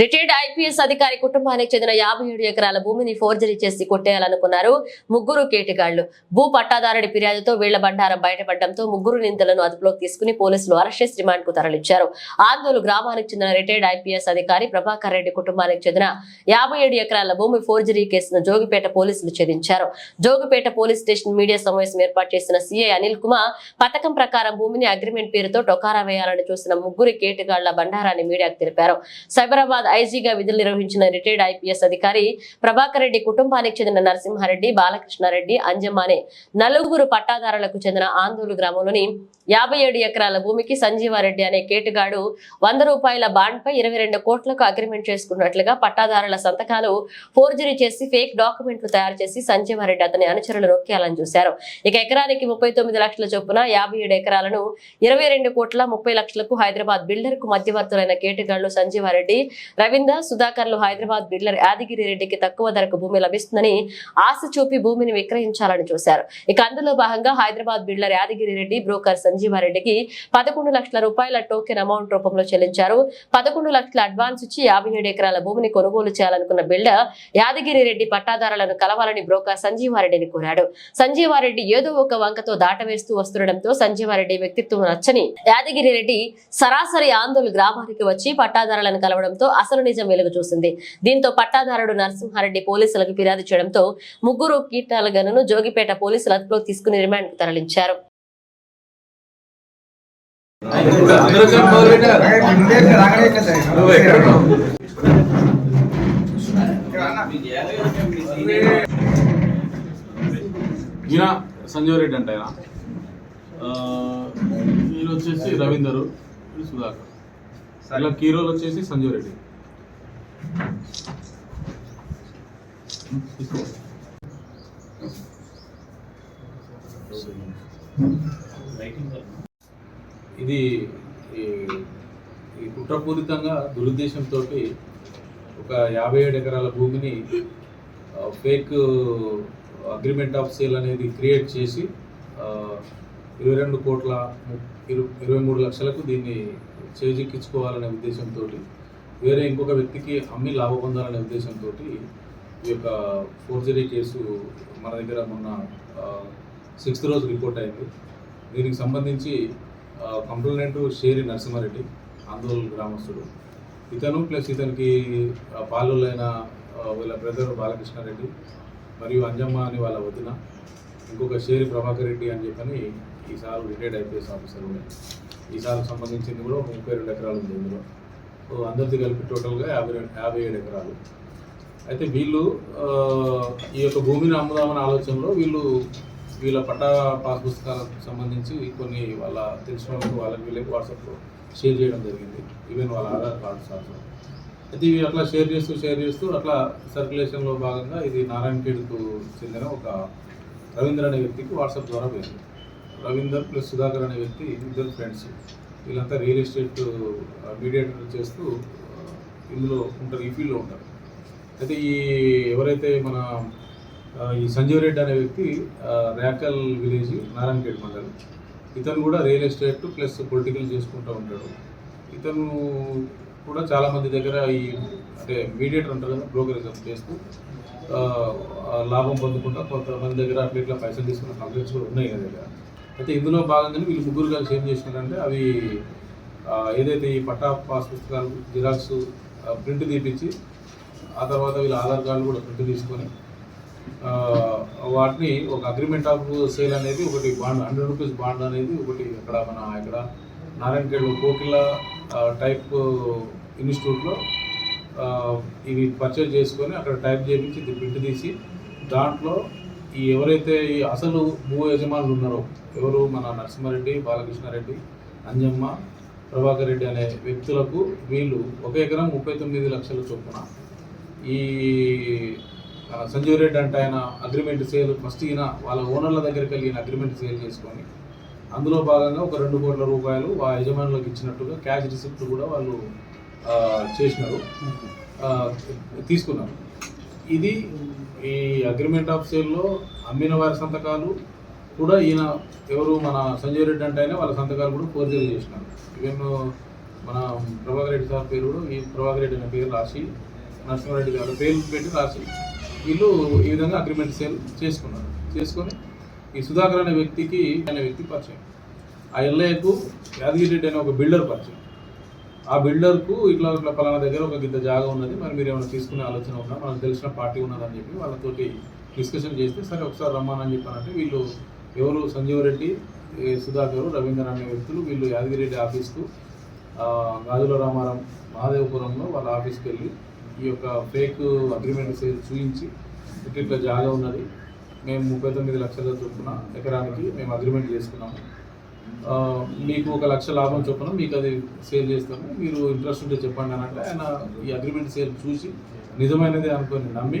Retired IPS అధికారి కుటుంబానికి చెందిన యాభై ఏడు ఎకరాల భూమిని ఫోర్జరీ చేసి కొట్టేయాలనుకున్నారు ముగ్గురు కేటగాళ్ళు. భూ పట్టాదారుడి ఫిర్యాదుతో వీళ్ళ బండారం బయటపడడంతో ముగ్గురు నిందితులను అదుపులోకి తీసుకుని పోలీసులు అరెస్ట్ చేసి రిమాండ్కు తరలించారు. ఆందోళన గ్రామానికి చెందిన రిటైర్డ్ ఐపీఎస్ అధికారి ప్రభాకర్ రెడ్డి కుటుంబానికి చెందిన యాభై ఏడు ఎకరాల భూమి ఫోర్జరీ కేసును జోగిపేట పోలీసులు ఛేదించారు. జోగిపేట పోలీస్ స్టేషన్ మీడియా సమావేశం ఏర్పాటు చేసిన సీఐ అనిల్ కుమార్ పథకం ప్రకారం భూమిని అగ్రిమెంట్ పేరుతో టొకారా వేయాలని చూసిన ముగ్గురు కేటగాళ్ళ బండారాన్ని మీడియాకు తెలిపారు. సైబరాబాద్ ఐజీగా విధులు నిర్వహించిన రిటైర్డ్ ఐపీఎస్ అధికారి ప్రభాకర్ రెడ్డి కుటుంబానికి చెందిన నరసింహారెడ్డి బాలకృష్ణారెడ్డి అంజమ్మానే నలుగురు పట్టాదారులకు చెందిన ఆందోళన గ్రామంలోని యాభై ఏడు ఎకరాల భూమికి సంజీవారెడ్డి అనే కేటుగాడు వంద రూపాయల బాండ్ పై ఇరవై రెండు కోట్లకు అగ్రిమెంట్ చేసుకున్నట్లుగా పట్టాదారుల సంతకాలు ఫోర్జరీ చేసి ఫేక్ డాక్యుమెంట్లు తయారు చేసి సంజీవారెడ్డి అతని అనుచరులు నొక్కేయాలని చూశారు. ఇక ఎకరానికి ముప్పై తొమ్మిది లక్షల చొప్పున యాభై ఏడు ఎకరాలను ఇరవై రెండు కోట్ల ముప్పై లక్షలకు హైదరాబాద్ బిల్డర్కు మధ్యవర్తులైన కేటుగాళ్ళు సంజీవారెడ్డి రవీందర్ సుధాకర్లు హైదరాబాద్ బిల్డర్ యాదగిరి రెడ్డికి తక్కువ ధరకు భూమి లభిస్తుందని ఆశ చూపి భూమిని విక్రయించాలని చూశారు. ఇక అందులో భాగంగా హైదరాబాద్ బిల్డర్ యాదగిరి రెడ్డి బ్రోకర్ సంజీవారెడ్డికి పదకొండు లక్షల రూపాయల టోకెన్ అమౌంట్ రూపంలో చెల్లించారు. పదకొండు లక్షల అడ్వాన్స్ ఇచ్చి యాభై ఏడు ఎకరాల భూమిని కొనుగోలు చేయాలనుకున్న బిల్డర్ యాదగిరి రెడ్డి పట్టాదారులను కలవాలని బ్రోకర్ సంజీవారెడ్డిని కోరాడు. సంజీవారెడ్డి ఏదో ఒక వంకతో దాటవేస్తూ వస్తుండటంతో సంజీవారెడ్డి వ్యక్తిత్వం నచ్చని యాదగిరి రెడ్డి సరాసరి ఆందోళన గ్రామానికి వచ్చి పట్టాదారులను కలవడంతో అసలు నిజం వెలుగు చూసింది. దీంతో పట్టాదారుడు నరసింహారెడ్డి పోలీసులకు ఫిర్యాదు చేయడంతో ముగ్గురు కీటాల గనును జోగిపేట పోలీసులు అదుపులోకి తీసుకుని రిమాండ్ తరలించారు. అందరికీ ఈయన సంజీవ్ రెడ్డి అంటే ఆయన. ఆ, ఈయన వచ్చేసి రవీందరు సుధాకర్. ఇలా కీరోలు వచ్చేసి సంజీవ్ రెడ్డి. ఇది ఈ- కుట్రపూరితంగా దురుద్దేశంతో ఒక యాభై ఏడు ఎకరాల భూమిని ఫేక్ అగ్రిమెంట్ ఆఫ్ సేల్ అనేది క్రియేట్ చేసి ఇరవై రెండు కోట్ల ఇరు- ఇరవై మూడు లక్షలకు దీన్ని చేజిక్కించుకోవాలనే ఉద్దేశంతో వేరే ఇంకొక వ్యక్తికి అమ్మి లాభ పొందాలనే ఉద్దేశంతో ఈ యొక్క ఫోర్జరీ కేసు మన దగ్గర మొన్న సిక్స్త్ రోజు రిపోర్ట్ అయింది. దీనికి సంబంధించి కంప్లైంట్ షేరి నరసింహారెడ్డి ఆందోళన గ్రామస్తుడు. ఇతను ప్లస్ ఇతనికి పాలులైన వీళ్ళ బ్రదర్ బాలకృష్ణారెడ్డి మరియు అంజమ్మ అని వాళ్ళ వదిన ఇంకొక షేరి ప్రభాకర్ రెడ్డి అని చెప్పని ఈసారి రిటైర్డ్ ఐపీఎస్ ఆఫీసర్ ఉన్నాయి ఈసారి సంబంధించింది కూడా ముప్పై రెండు ఎకరాలు ఉంది ఇందులో. అందరిది కలిపి టోటల్గా యాభై రెండు యాభై ఏడు ఎకరాలు. అయితే వీళ్ళు ఈ యొక్క భూమిని అమ్ముదామనే ఆలోచనలో వీళ్ళు వీళ్ళ పట్టా పాస్ పుస్తకాలకు సంబంధించి కొన్ని వాళ్ళ తెలిసిన వాళ్ళకి వాళ్ళకి వీళ్ళకి వాట్సాప్లో షేర్ చేయడం జరిగింది. ఈవెన్ వాళ్ళ ఆధార్ కార్డు సార్ అయితే ఇవి అట్లా షేర్ చేస్తూ షేర్ చేస్తూ అట్లా సర్క్యులేషన్లో భాగంగా ఇది నారాయణఖేడ్కు చెందిన ఒక రవీంద్ర అనే వ్యక్తికి వాట్సాప్ ద్వారా పోయింది. రవీందర్ ప్లస్ సుధాకర్ అనే వ్యక్తి ఇద్దరు ఫ్రెండ్స్ వీళ్ళంతా రియల్ ఎస్టేట్ మీడియేటర్ చేస్తూ ఇందులో ఉంటారు ఈ ఫీల్డ్లో ఉంటారు. అయితే ఈ ఎవరైతే మన ఈ సంజీవ్ రెడ్డి అనే వ్యక్తి ర్యాకల్ రేకల్ విలేజ్ నారాయణఖేడ్ మండలం. ఇతను కూడా రియల్ ఎస్టేట్ ప్లస్ పొలిటికల్ చేసుకుంటూ ఉంటాడు. ఇతను కూడా చాలామంది దగ్గర ఈ అంటే మీడియేటర్ ఉంటారు కదా బ్రోకరిజం చేస్తూ లాభం పొందకుండా కొంతమంది దగ్గర అట్లా ఇట్లా పైసలు తీసుకున్న కంప్లైంట్స్ కూడా ఉన్నాయి కదా అయితే ఇందులో భాగంగానే వీళ్ళు ముగ్గురు కలిసి ఏం చేసినారంటే అవి ఏదైతే ఈ పట్టా పాస్ పుస్తకాలు జిరాక్స్ ప్రింట్ తీపించి ఆ తర్వాత వీళ్ళ ఆధార్ కార్డులు కూడా ప్రింట్ తీసుకొని వాటిని ఒక అగ్రిమెంట్ ఆఫ్ సేల్ అనేది ఒకటి బాండ్ హండ్రెడ్ రూపీస్ బాండ్ అనేది ఒకటి ఇక్కడ మన ఇక్కడ నారాయణఖేడ్లో కోకిల టైప్ ఇన్స్టిట్యూట్లో ఇవి పర్చేజ్ చేసుకొని అక్కడ టైప్ చేయించి ఇది ప్రింట్ తీసి దాంట్లో ఈ ఎవరైతే ఈ అసలు భూ యజమానులు ఉన్నారో ఎవరు మన నరసింహారెడ్డి బాలకృష్ణారెడ్డి అంజమ్మ ప్రభాకర్ రెడ్డి అనే వ్యక్తులకు వీళ్ళు ఒక ఎకరం ముప్పై తొమ్మిది లక్షల చొప్పున ఈ సంజీవ్ రెడ్డి అంటే ఆయన అగ్రిమెంట్ సేల్ ఫస్ట్ ఈయన వాళ్ళ ఓనర్ల దగ్గరికి వెళ్ళి అగ్రిమెంట్ సేల్ చేసుకొని అందులో భాగంగా ఒక రెండు కోట్ల రూపాయలు ఆ యజమానులకు ఇచ్చినట్టుగా క్యాష్ రిసిప్ట్ కూడా వాళ్ళు చేసినారు. తీసుకున్నారు. ఇది ఈ అగ్రిమెంట్ ఆఫ్ సేల్లో అమ్మిన వారి సంతకాలు కూడా ఈయన ఎవరు మన సంజయ్ రెడ్డి అంటే అయినా వాళ్ళ సంతకాలు కూడా ఫోర్జరీ చేసినారు. ఈవెన్ మన ప్రభాకర్ రెడ్డి సార్ పేరు కూడా ఈ ప్రభాకర్ రెడ్డి అనే పేరు రాసి నరసింహారెడ్డి గారు పేరు పెట్టి రాసి వీళ్ళు ఈ విధంగా అగ్రిమెంట్ సేల్ చేసుకున్నారు. చేసుకొని ఈ సుధాకర్ అనే వ్యక్తికి అనే వ్యక్తి పరిచయం. ఆ ఎల్ఐకు యాదగిరి రెడ్డి అనే ఒక బిల్డర్ పరిచయం. ఆ బిల్డర్కు ఇట్లా ఇట్లా పలానా దగ్గర ఒక గిద్ద జాగా ఉన్నది మరి మీరు ఏమైనా తీసుకునే ఆలోచన ఉన్నా మనకు తెలిసిన పార్టీ ఉన్నదని చెప్పి వాళ్ళతోటి డిస్కషన్ చేస్తే సరే ఒకసారి రమ్మానని చెప్పానంటే వీళ్ళు ఎవరు? సంజీవరెడ్డి సుధాకర్ రవీంద్ర అనే వ్యక్తులు వీళ్ళు యాదగిరెడ్డి ఆఫీస్కు గాజుల రామారం మహాదేవపురంలో వాళ్ళ ఆఫీస్కి వెళ్ళి ఈ యొక్క ఫేక్ అగ్రిమెంట్ చూపించి ఇట్లా జాగా ఉన్నది. మేము ముప్పై తొమ్మిది లక్షల చొప్పున ఎకరానికి మేము అగ్రిమెంట్ చేసుకున్నాము. మీకు ఒక లక్ష లాభం చొప్పున మీకు అది సేల్ చేస్తాము. మీరు ఇంట్రెస్ట్ ఉంటే చెప్పండి అని అంటే ఆయన ఈ అగ్రిమెంట్ సేల్ చూసి నిజమైనది అనుకొని నమ్మి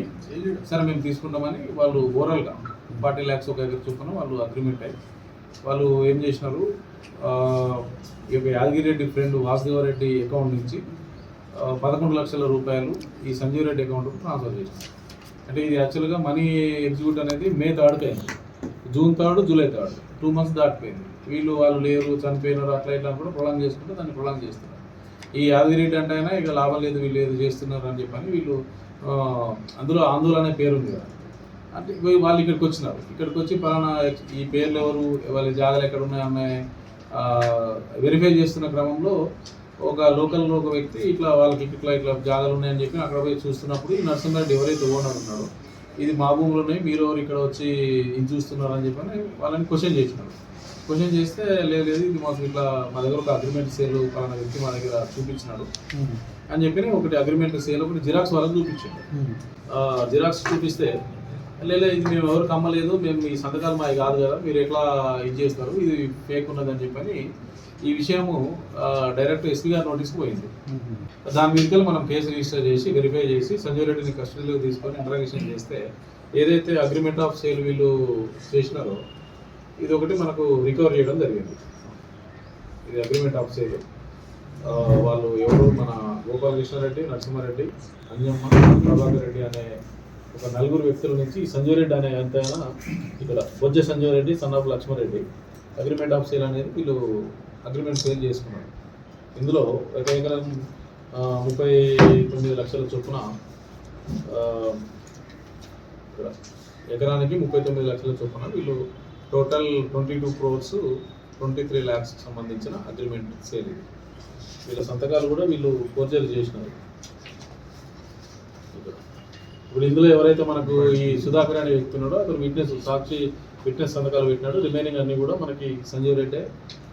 సరే మేము తీసుకుంటామని వాళ్ళు ఓవరాల్గా ఫార్టీ ల్యాక్స్ ఒక ఎకర్ చొప్పున వాళ్ళు అగ్రిమెంట్ అయ్యి వాళ్ళు ఏం చేసినారు? ఆ, యాదగిరెడ్డి ఫ్రెండ్ వాసుదేవరెడ్డి అకౌంట్ నుంచి పదకొండు లక్షల రూపాయలు ఈ సంజీవ్ రెడ్డి అకౌంట్కు ట్రాన్స్ఫర్ చేశారు అంటే ఇది యాక్చువల్గా మనీ ఎగ్జిక్యూట్ అనేది మే థర్డ్కి అయింది. June third July third two months దాటిపోయింది. వీళ్ళు వాళ్ళు లేరు చనిపోయినారు అట్లా ఇట్లా కూడా ప్రొలాంగ్ చేసుకుంటే దాన్ని ప్రొలాంగ్ చేస్తున్నారు ఈ యాదగిరెడ్డి అంటే అయినా ఇక లాభం లేదు వీళ్ళు ఏదో చేస్తున్నారు అని చెప్పని వీళ్ళు అందులో ఆందోళన అనే పేరు ఉంది కదా. అంటే వాళ్ళు ఇక్కడికి వచ్చినారు. ఇక్కడికి వచ్చి పలానా ఈ పేర్లు ఎవరు వాళ్ళ జాగాలు ఎక్కడ ఉన్నాయన్న వెరిఫై చేస్తున్న క్రమంలో ఒక లోకల్లో ఒక వ్యక్తి ఇట్లా వాళ్ళకి ఇట్లా ఇట్లా జాగాలు ఉన్నాయని చెప్పి అక్కడ పోయి చూస్తున్నప్పుడు ఈ నరసింహారెడ్డి ఎవరైతే ఓనర్ ఉన్నాడో ఇది మా భూములు ఉన్నాయి మీరు ఎవరు ఇక్కడ వచ్చి ఇది చూస్తున్నారు అని చెప్పని వాళ్ళని క్వశ్చన్ చేసినారు. క్వశ్చన్ చేస్తే లేదు లేదు ఇది మాకు ఇట్లా మా దగ్గర ఒక అగ్రిమెంట్ సేల్ పలానా వ్యక్తి మా దగ్గర చూపించినాడు. అని చెప్పి ఒకటి అగ్రిమెంట్ సేల్ ఒకటి జిరాక్స్ వాళ్ళకి చూపించాడు జిరాక్స్ చూపిస్తే లేదు ఇది మేము ఎవరు కమ్మలేదు మేము ఈ సంతకాలు మాది కాదు కదా మీరు ఎట్లా ఇది చేస్తారు ఇది ఫేక్ ఉన్నదని చెప్పని ఈ విషయము డైరెక్ట్ ఎస్పీ గారి నోటీస్కి పోయింది. దాని మీదకి మనం కేసు రిజిస్టర్ చేసి వెరిఫై చేసి సంజయ్ రెడ్డిని కస్టడీలో తీసుకొని ఇంటరాగేషన్ చేస్తే ఏదైతే అగ్రిమెంట్ ఆఫ్ సేల్ వీళ్ళు చేసినారో ఇది ఒకటి మనకు రికవర్ చేయడం జరిగింది. ఇది అగ్రిమెంట్ ఆఫ్ సేల్ వాళ్ళు ఎవరు? మన గోపాలకృష్ణారెడ్డి నరసింహారెడ్డి అంజమ్మ ప్రభాకర్ రెడ్డి అనే ఒక నలుగురు వ్యక్తుల నుంచి సంజయ్ రెడ్డి అనే అంతైనా ఇక్కడ Bojja Sanjay Reddy Sannapu Laxmareddy agreement of sale అనేది వీళ్ళు అగ్రిమెంట్ సేల్ చేసుకున్నారు. ఇందులో ఒక ఎకరం ముప్పై తొమ్మిది లక్షల చొప్పున ఇక్కడ ఎకరానికి ముప్పై తొమ్మిది లక్షల చొప్పున వీళ్ళు total twenty two crores twenty three lakhs సంబంధించిన అగ్రిమెంట్ సేల్ ఇది. వీళ్ళ సంతకాలు కూడా వీళ్ళు ఫోర్జరీ చేసినారు. ఇప్పుడు ఇందులో ఎవరైతే మనకు ఈ సుధాకర్ అనే వ్యక్తి ఉన్నాడో అతను విట్నెస్ సాక్షి విట్నెస్ సంతకాలు పెట్టినాడు. రిమైనింగ్ అన్ని కూడా మనకి సంజీవ్ రెడ్డి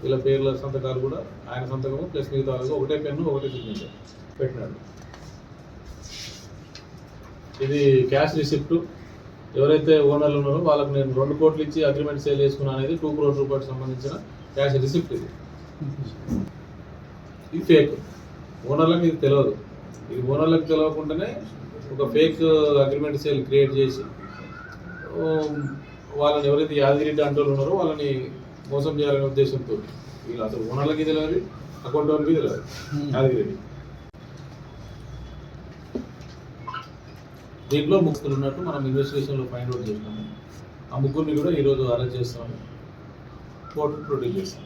వీళ్ళ పేర్ల సంతకాలు కూడా ఆయన సంతకము ప్లస్ మిగతా ఒకటే పెన్ను ఒకటే సిగ్నేచర్ పెట్టినాడు. ఇది క్యాష్ రిసిప్ట్. ఎవరైతే ఓనర్లు ఉన్నారో వాళ్ళకి నేను రెండు కోట్లు ఇచ్చి అగ్రిమెంట్ సేల్ చేసుకున్నా అనేది టూ క్రోర్ రూపాయలకు సంబంధించిన క్యాష్ రిసిప్ట్ ఇది. ఇది ఫేక్ ఓనర్లకు ఇది తెలియదు ఇది ఓనర్లకు తెలియకుండానే ఒక ఫేక్ అగ్రిమెంట్ సేల్ క్రియేట్ చేసి వాళ్ళని ఎవరైతే యాదగిరెడ్డి అంటూ ఉన్నారో వాళ్ళని మోసం చేయాలనే ఉద్దేశంతో. వీళ్ళు అసలు ఓనర్లకి తెలియదు అకౌంట్ వాళ్ళకి తెలియదు యాదగిరెడ్డి. దీంట్లో ముక్తులు ఉన్నట్టు మనం ఇన్వెస్టిగేషన్లో ఫైండ్ అవుట్ చేసినాము. ఆ ముగ్గురిని కూడా ఈరోజు అరెస్ట్ చేస్తాము. కోర్టు ప్రొడ్యూస్ చేస్తాం